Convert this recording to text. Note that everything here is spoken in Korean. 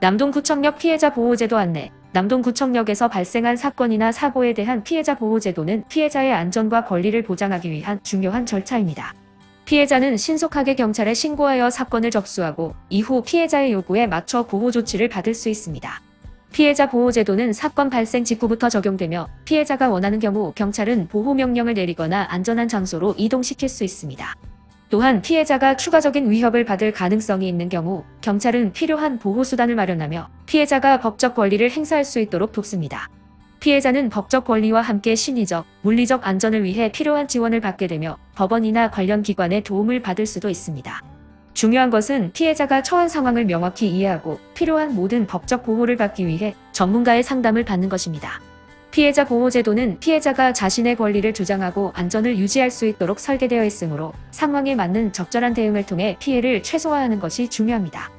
남동구청역 피해자 보호제도 안내 남동구청역에서 발생한 사건이나 사고에 대한 피해자 보호제도는 피해자의 안전과 권리를 보장하기 위한 중요한 절차입니다. 피해자는 신속하게 경찰에 신고하여 사건을 접수하고 이후 피해자의 요구에 맞춰 보호 조치를 받을 수 있습니다. 피해자 보호제도는 사건 발생 직후부터 적용되며 피해자가 원하는 경우 경찰은 보호명령을 내리거나 안전한 장소로 이동시킬 수 있습니다. 또한 피해자가 추가적인 위협을 받을 가능성이 있는 경우 경찰은 필요한 보호수단을 마련하며 피해자가 법적 권리를 행사할 수 있도록 돕습니다. 피해자는 법적 권리와 함께 심리적, 물리적 안전을 위해 필요한 지원을 받게 되며 법원이나 관련 기관의 도움을 받을 수도 있습니다. 중요한 것은 피해자가 처한 상황을 명확히 이해하고 필요한 모든 법적 보호를 받기 위해 전문가의 상담을 받는 것입니다. 피해자 보호제도는 피해자가 자신의 권리를 주장하고 안전을 유지할 수 있도록 설계되어 있으므로 상황에 맞는 적절한 대응을 통해 피해를 최소화하는 것이 중요합니다.